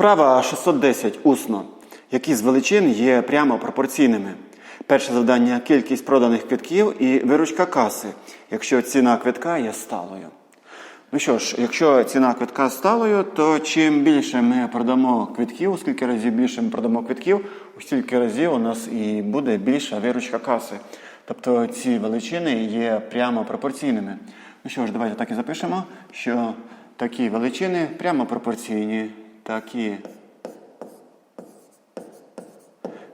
Вправа 610 усно. Які з величин є прямо пропорційними? Перше завдання кількість проданих квитків і виручка каси, якщо ціна квитка є сталою. Ну що ж, якщо ціна квитка сталою, то чим більше ми продамо квитків, скільки разів більше ми продамо квитків, у стільки разів у нас і буде більша виручка каси. Тобто ці величини є прямо пропорційними. Ну що ж, давайте так і запишемо, що такі величини прямо пропорційні. Такі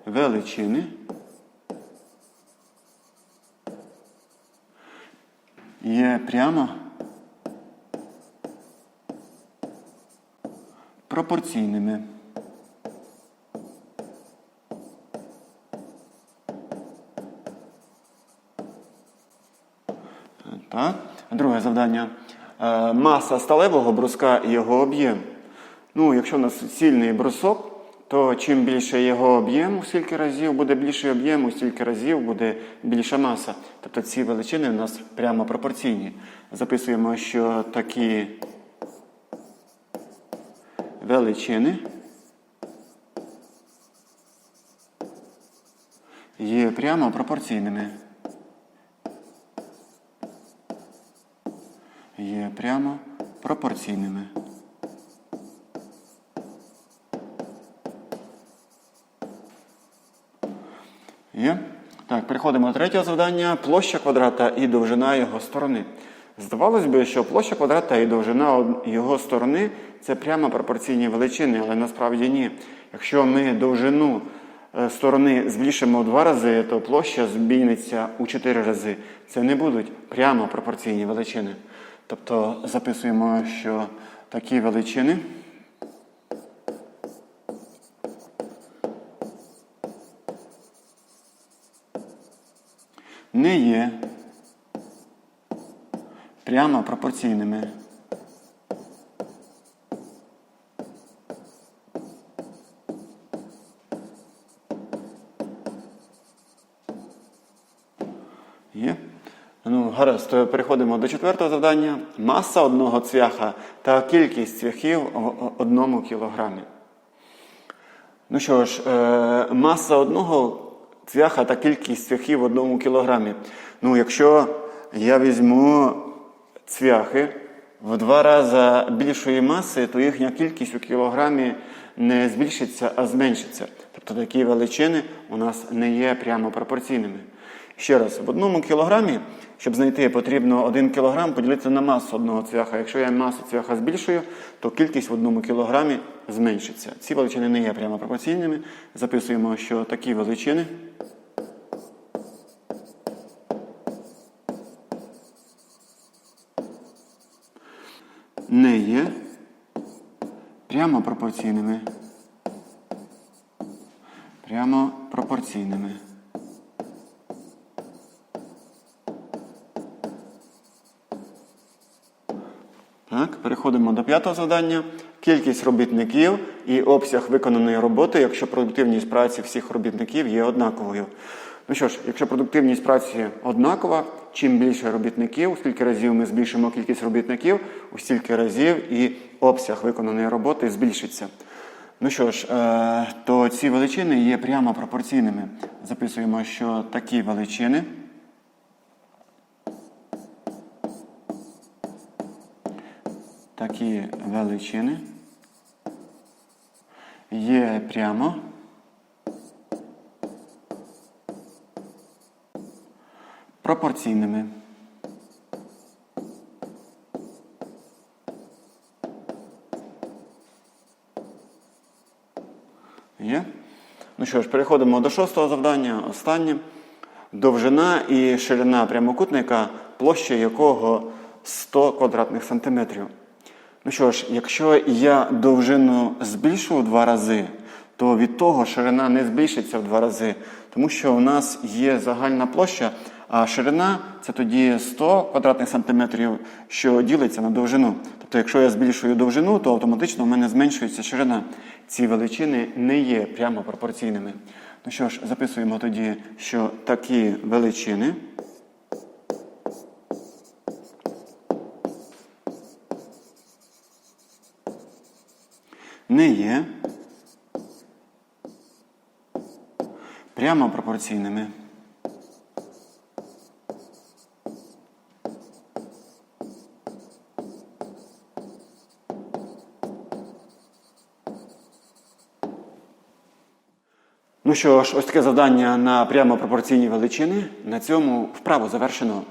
величини є прямо пропорційними. Так. Друге завдання. Е, Маса сталевого бруска і його об'єм. Ну, якщо у нас сильний брусок, то чим більше його об'єм, скільки разів буде більший об'єм, у стільки разів буде більша маса. Тобто ці величини у нас прямо пропорційні. Записуємо, що такі величини є прямо пропорційними. Є прямо пропорційними. Є? Так, переходимо до третього завдання. Площа квадрата і довжина його сторони. Здавалось би, що площа квадрата і довжина його сторони це прямо пропорційні величини, але насправді ні. Якщо ми довжину е, сторони збільшимо в два рази, то площа збільшиться у чотири рази. Це не будуть прямо пропорційні величини. Тобто записуємо, що такі величини не є прямо пропорційними. Є? Ну, гаразд, переходимо до четвертого завдання. Маса одного цвяха та кількість цвяхів в одному кілограмі. Ну що ж, е, маса одного цвяха та кількість цвяхів в одному кілограмі. Ну, якщо я візьму цвяхи в два рази більшої маси, то їхня кількість у кілограмі не збільшиться, а зменшиться. Тобто такі величини у нас не є прямо пропорційними. Ще раз, в одному кілограмі, щоб знайти, потрібно 1 кілограм поділити на масу одного цвяха. Якщо я масу цвяха збільшую, то кількість в одному кілограмі зменшиться. Ці величини не є прямо пропорційними. Записуємо, що такі величини не є прямо пропорційними. Прямо пропорційними. Так, переходимо до п'ятого завдання. Кількість робітників і обсяг виконаної роботи, якщо продуктивність праці всіх робітників є однаковою. Ну що ж, якщо продуктивність праці однакова, чим більше робітників, у скільки разів ми збільшимо кількість робітників, у стільки разів і обсяг виконаної роботи збільшиться. Ну що ж, е, то ці величини є прямо пропорційними. Записуємо, що такі величини. Такі величини є прямо пропорційними. Є? Ну що ж, переходимо до шостого завдання. Останнє. Довжина і ширина прямокутника, площа якого 100 квадратних сантиметрів. Ну що ж, якщо я довжину збільшу в два рази, то від того ширина не збільшиться в два рази, тому що у нас є загальна площа, а ширина це тоді 100 квадратних сантиметрів, що ділиться на довжину. Тобто, якщо я збільшую довжину, то автоматично в мене зменшується ширина. Ці величини не є прямо пропорційними. Ну що ж, записуємо тоді, що такі величини. Не є прямо пропорційними. Ну що ж, ось таке завдання на прямо пропорційні величини. На цьому вправо завершено.